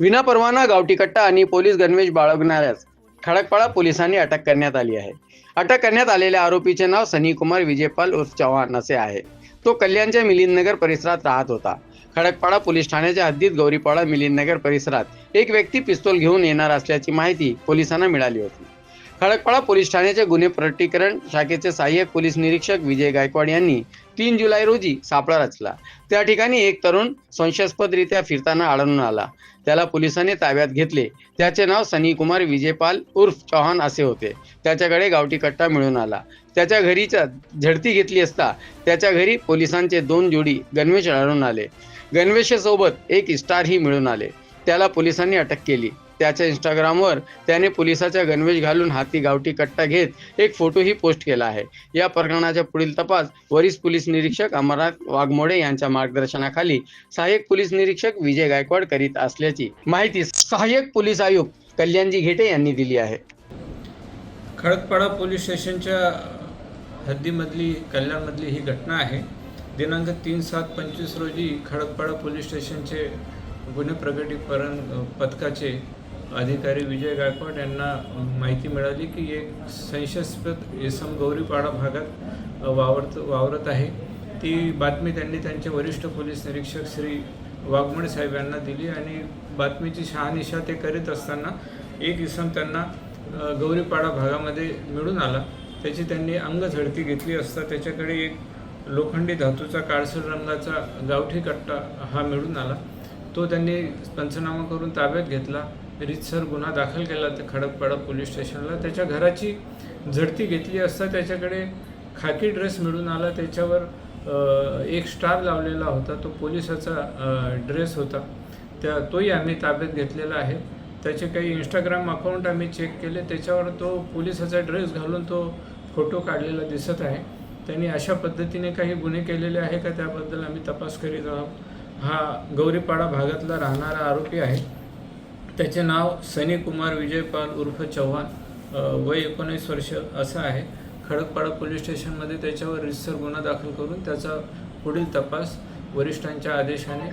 विनापरवाना गावठी कट्टा आणि पोलीस गणवेश बाळगणाऱ्यास खडकपाडा पोलिसांनी अटक करण्यात आली आहे. अटक करण्यात आलेल्या आरोपीचे नाव सनी कुमार विजयपाल उर्फ चव्हाण असे आहे. तो कल्याणच्या मिलिंदनगर परिसरात राहत होता. खडकपाडा पोलीस ठाण्याच्या हद्दीत गौरीपाडा मिलिंदनगर परिसरात एक व्यक्ती पिस्तोल घेऊन येणार असल्याची माहिती पोलिसांना मिळाली होती. खडकपाडा पोलीस ठाण्याचे गुन्हे प्रकटीकरण शाखेचे सहाय्यक पोलीस निरीक्षक विजय गायकवाड यांनी तीन जुलै रोजी सापळा रचला. त्या ठिकाणी एक तरुण संशयास्पदरित्या फिरताना आढळून आला. त्याला पोलिसांनी ताब्यात घेतले. त्याचे नाव सनी कुमार विजयपाल उर्फ चौहान असे होते. त्याच्याकडे गावठी कट्टा मिळून आला. त्याच्या घरीच्या झडती घेतली असता त्याच्या घरी पोलिसांचे दोन जोडी गणवेश आढळून आले. गणवेशासोबत एक स्टारही मिळून आले. त्याला पोलिसांनी अटक केली. त्याच्या इंस्टाग्रामवर त्याने पोलिसाचा गणवेश घालून हाती गावठी कट्टा घेत एक फोटोही पोस्ट केला आहे. या प्रकरणाचा पुढील तपास वरिष्ठ पोलीस निरीक्षक अमरनाथ वाघमोडे यांच्या मार्गदर्शनाखाली सहाय्यक पोलीस निरीक्षक विजय गायकवाड करीत असल्याची माहिती सहाय्यक पोलीस आयुक्त कल्याणजी घेटे यांनी दिली आहे. खडकपाडा पोलीस स्टेशनच्या हद्दीमधली कल्याणमधली ही घटना आहे. दिनांक तीन सात पंचवीस रोजी खडकपाडा पोलीस स्टेशनचे गुन्हे प्रगटीकरण पथकाचे अधिकारी विजय गायकवाड यांना माहिती मिळाली की एक संशयास्पद इसम गौरीपाडा भागात वावरत वावरत आहे. ती बातमी त्यांनी त्यांचे वरिष्ठ पोलीस निरीक्षक श्री वाघमोडे साहेब यांना दिली आणि बातमीची शहानिशा ते करीत असताना एक इसम त्यांना गौरीपाडा भागामध्ये मिळून आला. त्याची त्यांनी अंग झडती घेतली असता त्याच्याकडे एक लोखंडी धातूचा काळसर रंगाचा गावठी कट्टा हा मिळून आला. तो त्यांनी पंचनामा करून ताब्यात घेतला. रितसर गुन्हा दाखल केला ते खडकपाडा पोलीस स्टेशनला. त्याच्या घराची झडती घेतली असता त्याच्याकडे खाकी ड्रेस मिळून आला. त्याच्यावर एक स्टार लावलेला होता. तो पोलिसाचा ड्रेस होता. त्या तोही आम्ही ताब्यात घेतलेला आहे. त्याचे काही इंस्टाग्राम अकाउंट आम्ही चेक केले. त्याच्यावर तो पोलिसाचा ड्रेस घालून तो फोटो काढलेला दिसत आहे. त्यांनी अशा पद्धतीने काही गुन्हे केलेले आहे का? त्याबद्दल आम्ही तपास करीत आहोत. हा गौरीपाडा भागातला राहणारा आरोपी आहे. त्याचे नाव सनी कुमार विजयपाल उर्फ चव्हाण. वय एकोणीस वर्ष असं आहे. खडकपाडा पोलीस स्टेशनमध्ये त्याच्यावर रितसर गुन्हा दाखल करून त्याचा पुढील तपास वरिष्ठांच्या आदेशाने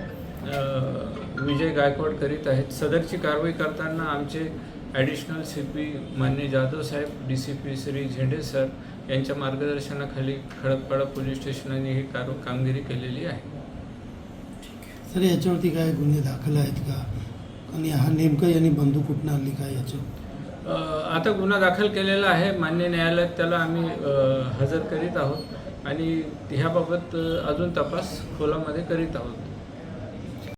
विजय गायकवाड करीत आहेत. सदरची कारवाई करताना आमचे ॲडिशनल सी पी मान्य जाधव साहेब D C P Shri Zende sir यांच्या मार्गदर्शनाखाली खडकपाडा पोलीस स्टेशनाने ही कार कामगिरी केलेली आहे. सर याच्यावरती काय गुन्हे दाखल आहेत का? आणि हा नेमकं यांनी बंदूक कुठनं आणली काय याचं? आता गुन्हा दाखल केलेला आहे. मान्य न्यायालयात त्याला आम्ही अ, हजर करीत आहोत. आणि ह्याबाबत अ, अजून तपास खोलामध्ये करीत आहोत.